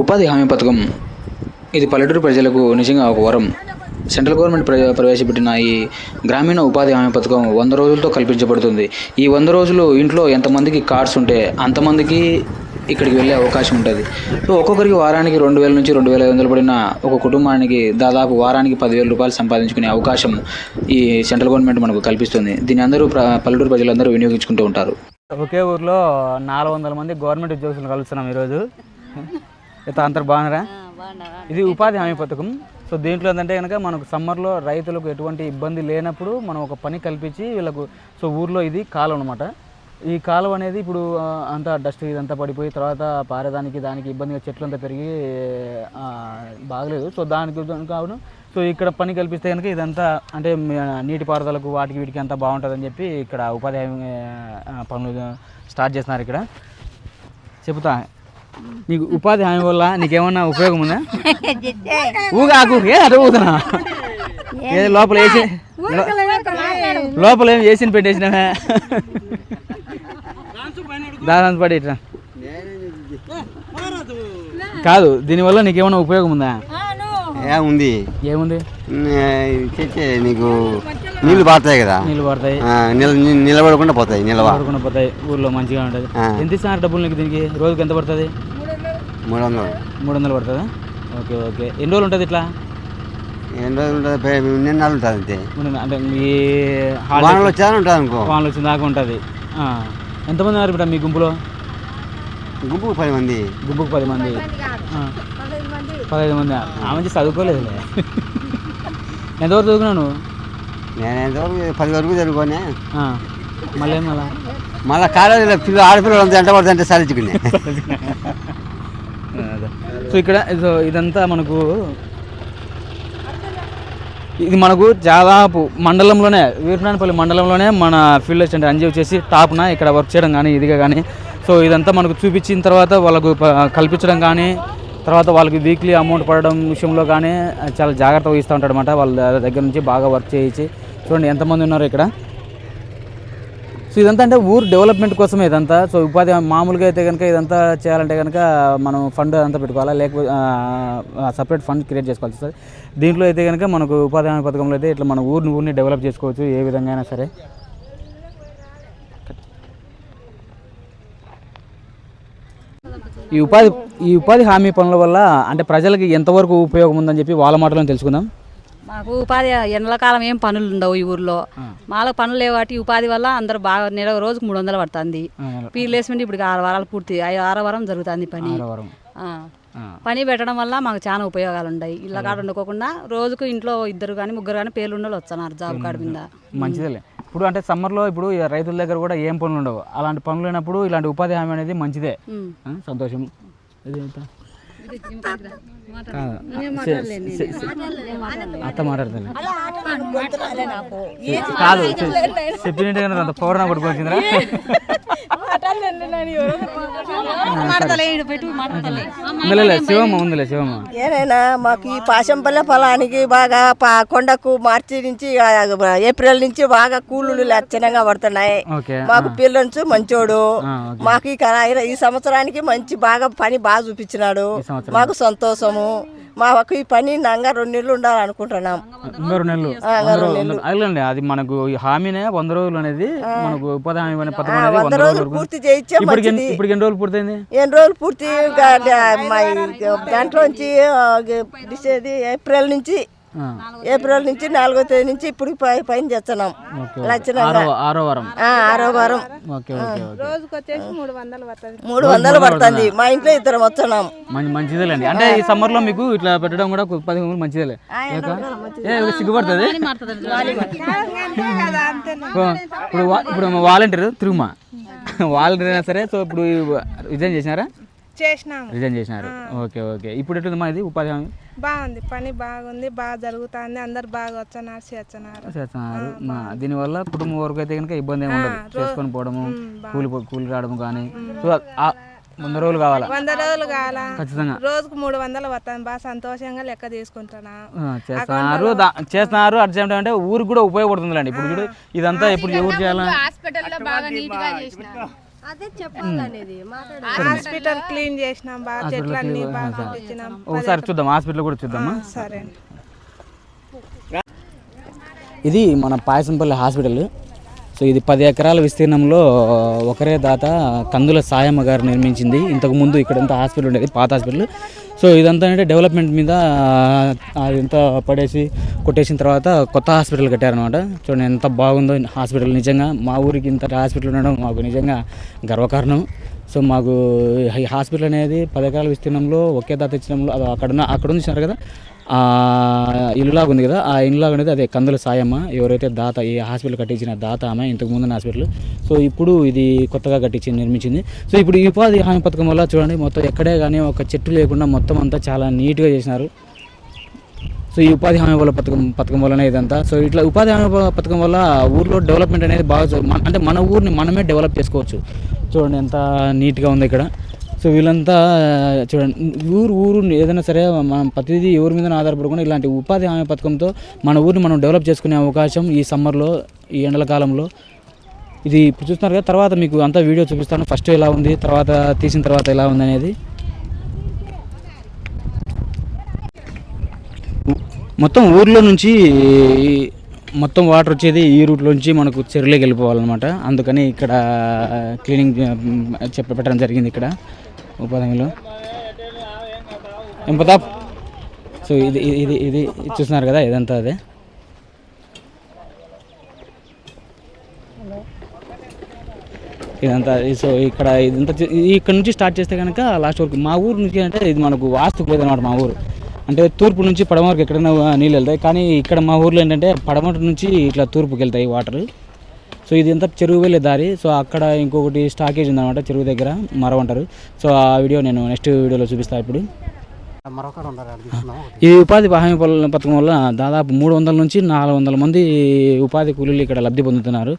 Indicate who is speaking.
Speaker 1: ఉపాధి హామీ పథకం. ఇది పల్లెటూరు ప్రజలకు నిజంగా ఒక వరం. సెంట్రల్ గవర్నమెంట్ ప్రవేశపెట్టిన ఈ గ్రామీణ ఉపాధి హామీ పథకం వంద రోజులతో కల్పించబడుతుంది. ఈ వంద రోజులు ఇంట్లో ఎంతమందికి కార్డ్స్ ఉంటే అంతమందికి ఇక్కడికి వెళ్ళే అవకాశం ఉంటుంది. సో ఒక్కొక్కరికి వారానికి రెండు వేల నుంచి రెండు వేల ఐదు వందలు పడిన ఒక కుటుంబానికి దాదాపు వారానికి పదివేల రూపాయలు సంపాదించుకునే అవకాశం ఈ సెంట్రల్ గవర్నమెంట్ మనకు కల్పిస్తుంది. దీన్ని అందరూ పల్లెటూరు ప్రజలందరూ వినియోగించుకుంటూ ఉంటారు.
Speaker 2: ఒకే ఊర్లో నాలుగు వందల మంది గవర్నమెంట్ ఉద్యోగులను కలుస్తున్నాం ఈరోజు. ఇత అందరు బాగున్నారా? ఇది ఉపాధి హామీ పథకం. సో దీంట్లో ఏంటంటే కనుక మనకు సమ్మర్లో రైతులకు ఎటువంటి ఇబ్బంది లేనప్పుడు మనం ఒక పని కల్పించి వీళ్ళకు సో ఊర్లో ఇది కాలం అనమాట ఈ కాలం అనేది ఇప్పుడు అంతా డస్ట్ ఇదంతా పడిపోయి తర్వాత పారేదానికి దానికి ఇబ్బందిగా చెట్లు అంతా పెరిగి బాగలేదు. సో దానికి కావున సో ఇక్కడ పని కల్పిస్తే కనుక ఇదంతా అంటే నీటిపారుదలకు వాటికి వీటికి అంతా బాగుంటుందని చెప్పి ఇక్కడ ఉపాధి పనులు స్టార్ట్ చేస్తున్నారు ఇక్కడ. చెబుతా నీకు ఉపాధి హామీ వల్ల నీకేమన్నా ఉపయోగం ఉందా? ఊగాకు ఏ అటు ఊగుతున్నా ఏ లోపల వేసి లోపల ఏం వేసిన పెట్టేసినావే? దాని పడి కాదు దీనివల్ల నీకేమైనా ఉపయోగం ఉందా?
Speaker 3: ఏముంది?
Speaker 2: ఏముంది
Speaker 3: నీకు నీళ్ళు పారుతాయి కదా?
Speaker 2: నీళ్ళు పడతాయి
Speaker 3: నిలబడకుండా పోతాయి నిలవ.
Speaker 2: పడుకుని పోతాయి ఊర్లో మంచిగా ఉంటుంది. ఎంత ఇస్తున్నారు డబ్బులు నీకు దీనికి? రోజుకి ఎంత పడుతుంది?
Speaker 3: మూడు వందలు
Speaker 2: మూడు వందలు పడుతుందా? Okay okay. ఎన్ని రోజులు ఉంటుంది ఇట్లా?
Speaker 3: ఎన్ని రోజులు ఉంటుంది? నిన్న నాళ్ళు ఉంటుంది అంతే.
Speaker 2: అంటే ఈ
Speaker 3: వానలు ఉంటుంది అనుకో.
Speaker 2: వానలు వచ్చిన దాకా ఉంటుంది. ఎంతమంది ఉన్నారు ఇప్పుడు మీ గుంపులో?
Speaker 3: గుంపు పది మంది.
Speaker 2: గుంపుకు పది మంది. పదహైదు మంది. ఆ మంచి చదువుకోలేదులే. ఎంతవరకు చదువుకున్నావు నువ్వు?
Speaker 3: నేను ఎంతవరకు పది వరకు చదువుకొని.
Speaker 2: మళ్ళీ మళ్ళా
Speaker 3: మళ్ళీ కాలేజీలో పిల్లలు ఆడపిల్లలు అంతా ఎంట పడుతుంటే.
Speaker 2: సో ఇక్కడ ఇదో ఇదంతా మనకు ఇది మనకు దాదాపు మండలంలోనే వీరనాయనపల్లి మండలంలోనే మన ఫీల్డ్ అసిస్టెంట్ అంజీ వచ్చేసి టాప్న ఇక్కడ వర్క్ చేయడం కానీ ఇదిగా కానీ సో ఇదంతా మనకు చూపించిన తర్వాత వాళ్ళకు కల్పించడం కానీ తర్వాత వాళ్ళకి వీక్లీ అమౌంట్ పడడం విషయంలో కానీ చాలా జాగ్రత్త వహిస్తూ ఉంటాడు అనమాట వాళ్ళ దగ్గర నుంచి బాగా వర్క్ చేయించి చూడండి ఎంతమంది ఉన్నారు ఇక్కడ? సో ఇదంతా అంటే ఊరు డెవలప్మెంట్ కోసమే ఇదంతా. సో ఉపాధి మామూలుగా అయితే కనుక ఇదంతా చేయాలంటే కనుక మనం ఫండ్ అంతా పెట్టుకోవాలా? లేకపోతే సపరేట్ ఫండ్ క్రియేట్ చేసుకోవాలి సార్. దీంట్లో అయితే కనుక మనకు ఉపాధి హామీ పథకంలో అయితే ఇట్లా మన ఊరిని ఊరిని డెవలప్ చేసుకోవచ్చు ఏ విధంగా అయినా సరే. ఈ ఉపాధి ఈ ఉపాధి హామీ పనుల వల్ల అంటే ప్రజలకి ఎంతవరకు ఉపయోగం ఉందని చెప్పి వాళ్ళ మాటలను తెలుసుకుందాం.
Speaker 4: మాకు ఉపాధి ఎండలకాలం ఏం పనులు ఉండవు ఈ ఊర్లో. మాలో పనులు లేవు కాబట్టి ఉపాధి వల్ల అందరూ బాగా నెల రోజుకు మూడు వందలు పడుతుంది. పీర్లేసిమెంట్ ఇప్పుడు ఆరు వారాలు పూర్తి ఆరో వారం జరుగుతుంది పని. పని పెట్టడం వల్ల మాకు చాలా ఉపయోగాలు ఉన్నాయి ఇళ్ళ కాడ వండుకోకుండా రోజుకు ఇంట్లో ఇద్దరు కానీ ముగ్గురు కానీ పేర్లు ఉండలు వస్తున్నారు జాబ్ కార్డు మీద
Speaker 2: మంచిదేలే. ఇప్పుడు అంటే సమ్మర్లో ఇప్పుడు రైతుల దగ్గర కూడా ఏం పనులు ఉండవు. అలాంటి పనులు లేనప్పుడు ఇలాంటి ఉపాధి హామీ అనేది మంచిదే. సంతోషం. అత్త మాట్లాడుతుంది కాదు చెప్పినట్టుగా అంత పౌర్ణ పడుకోవచ్చిందిరా
Speaker 5: ఏనైనా మాకు ఈ పాశంపల్లె పొలానికి బాగా పా- కొండకు మార్చి నుంచి ఏప్రిల్ నుంచి బాగా కూలీలు లక్షణంగా పడుతున్నాయి.
Speaker 2: ఓకే
Speaker 5: మాకు పిల్లలు మంచోడు. మాకు ఈ సంవత్సరానికి మంచి బాగా పని బాగా చూపించినాడు. మాకు సంతోషము. మాకు ఈ పని నంగా రెండు నెలలు ఉండాలనుకుంటున్నాం.
Speaker 2: రెండు నెలలు. అదేలేండి అది మనకు హామీనే వంద రోజులు అనేది మనకు ఉపాధి హామీ పథకం అనేది
Speaker 5: వంద రోజులు పూర్తి చేయించే
Speaker 2: ఇప్పటికి ఇప్పటికి ఎన్ని రోజులు పూర్తయింది?
Speaker 5: ఎన్ని రోజులు పూర్తి దాంట్లోంచి ఏప్రిల్ నుంచి ఏప్రిల్ నుంచి నాలుగో తేదీ నుంచి ఇప్పుడు పై- పైన చేస్తున్నాం.
Speaker 2: ఆరో ఆరో వారం.
Speaker 5: ఆ, ఆరో వారం.
Speaker 2: Okay okay okay.
Speaker 5: మూడు వందలు పడుతుంది. మా ఇంట్లో ఇద్దరం వస్తున్నాం.
Speaker 2: మంచి మంచిదేలేండి. అంటే ఈ సమ్మర్లో మీకు ఇట్లా పెట్టడం కూడా పది మంది మంచిదేలే. సిగ్గుపడుతుంది? ఇప్పుడు వాలంటీర్ తిరుగుమ వాలంటీర్ అయినా సరే సో ఇప్పుడు రిజైన్ చేసినారా?
Speaker 6: చేసినాము.
Speaker 2: రిజైన్ చేసినారు. Okay okay. ఇప్పుడు ఎట్లుంది మా ఇది ఉపాధి హామీ?
Speaker 6: బాగుంది. పని బాగుంది బాగా జరుగుతుంది. అందరు బాగా వచ్చన్నారు చేస్తున్నారు.
Speaker 2: చేస్తున్నారు. మా దీనివల్ల కుటుంబం వరకు అయితే కనుక ఇబ్బంది ఏమి ఉండదు. చేసుకొని పోవడము కూలి కూలి రావడం కానీ. సో ఆ వంద రోజులు కావాలా?
Speaker 6: వంద రోజులు కావాలా?
Speaker 2: ఖచ్చితంగా.
Speaker 6: రోజుకు మూడు వందలు వస్తాను. బాగా సంతోషంగా లెక్క తీసుకుంటున్నా
Speaker 2: ఆ, చేస్తున్నారు. చేస్తున్నారు. అట్ సేమ్ టైం అంటే ఊరికి కూడా ఉపయోగపడుతుందిలేండి. ఇప్పుడు చూడు ఇదంతా ఇప్పుడు ఎవరు చేయాలా?
Speaker 6: హాస్పిటల్ క్లీన్ చేసినాం బాగా చెట్లన్నీ బాగా
Speaker 2: ఒకసారి చూద్దాం హాస్పిటల్ కూడా చూద్దామా?
Speaker 6: సరే
Speaker 2: ఇది మన పాయసంపల్లి హాస్పిటల్. సో ఇది పది ఎకరాల విస్తీర్ణంలో ఒకరే దాత కందుల సాయమ్మ గారు నిర్మించింది. ఇంతకు ముందు ఇక్కడంతా హాస్పిటల్ ఉండేది పాత హాస్పిటల్. సో ఇదంతా అంటే డెవలప్మెంట్ మీద అదంతా పడేసి కొట్టేసిన తర్వాత కొత్త హాస్పిటల్ కట్టారనమాట చూడండి ఎంత బాగుందో హాస్పిటల్ నిజంగా మా ఊరికి ఇంత హాస్పిటల్ ఉండడం మాకు నిజంగా గర్వకారణం. సో మాకు ఈ హాస్పిటల్ అనేది పది ఎకరాల విస్తీర్ణంలో ఒకే దాత ఇచ్చినంలో అది అక్కడ ఉన్న అక్కడ ఉంది కదా? ఆ ఇల్లులాగా ఉంది కదా? ఆ ఇల్లులాగా అనేది అదే కందుల సాయమ్మ. ఎవరైతే దాత ఈ హాస్పిటల్ కట్టించిన దాత ఆమె ఇంతకు ముందు హాస్పిటల్. సో ఇప్పుడు ఇది కొత్తగా కట్టించి నిర్మించింది. సో ఇప్పుడు ఈ ఉపాధి హామీ పథకం వల్ల చూడండి మొత్తం ఎక్కడే కానీ ఒక చెట్టు లేకుండా మొత్తం అంతా చాలా నీట్గా చేసినారు. సో ఈ ఉపాధి హామీ వల్ల పథకం పథకం వల్లనే ఇదంతా. సో ఇట్లా ఉపాధి హామీ పథకం వల్ల ఊర్లో డెవలప్మెంట్ అనేది బాగా అంటే మన ఊరిని మనమే డెవలప్ చేసుకోవచ్చు. చూడండి ఎంత నీట్గా ఉంది ఇక్కడ. సో వీళ్ళంతా చూడండి ఊరు ఊరు ఏదైనా సరే మనం ప్రతిదీ ఎవరి మీద ఆధారపడకుండా ఇలాంటి ఉపాధి హామీ పథకంతో మన ఊరిని మనం డెవలప్ చేసుకునే అవకాశం ఈ సమ్మర్లో ఈ ఎండల కాలంలో. ఇది ఇప్పుడు చూస్తున్నారు కదా తర్వాత మీకు అంతా వీడియో చూపిస్తాను. ఫస్ట్ ఎలా ఉంది తర్వాత తీసిన తర్వాత ఎలా ఉంది అనేది. మొత్తం ఊర్లో నుంచి మొత్తం వాటర్ వచ్చేది ఈ రూట్లోంచి మనకు చెరువులోకి వెళ్ళిపోవాలన్నమాట. అందుకని ఇక్కడ క్లీనింగ్ చెప్ప పెట్టడం జరిగింది ఇక్కడ ఉపాధిలో. ఏం ప్రతాప్? సో ఇది ఇది ఇది చూస్తున్నారు కదా ఇదంతా అదే. ఇదంతా సో ఇక్కడ ఇదంతా ఇక్కడ నుంచి స్టార్ట్ చేస్తే కనుక లాస్ట్ వరకు మా ఊరు నుంచి అంటే ఇది మనకు వాస్తు లేదనమాట మా ఊరు. అంటే తూర్పు నుంచి పడమ వరకు ఎక్కడైనా నీళ్ళు వెళ్తాయి. కానీ ఇక్కడ మా ఊర్లో ఏంటంటే పడమ నుంచి ఇట్లా తూర్పుకి వెళ్తాయి వాటర్. సో ఇది ఎంత చెరువు వెళ్ళే దారి. సో అక్కడ ఇంకొకటి స్టాకేజ్ ఉందన్నమాట చెరువు దగ్గర మరవ అంటారు. సో ఆ వీడియో నేను నెక్స్ట్ వీడియోలో చూపిస్తాను ఇప్పుడు. ఈ ఉపాధి హామీ పథకం వల్ల దాదాపు మూడు వందల నుంచి నాలుగు వందల మంది ఉపాధి కూలీలు ఇక్కడ లబ్ధి పొందుతున్నారు.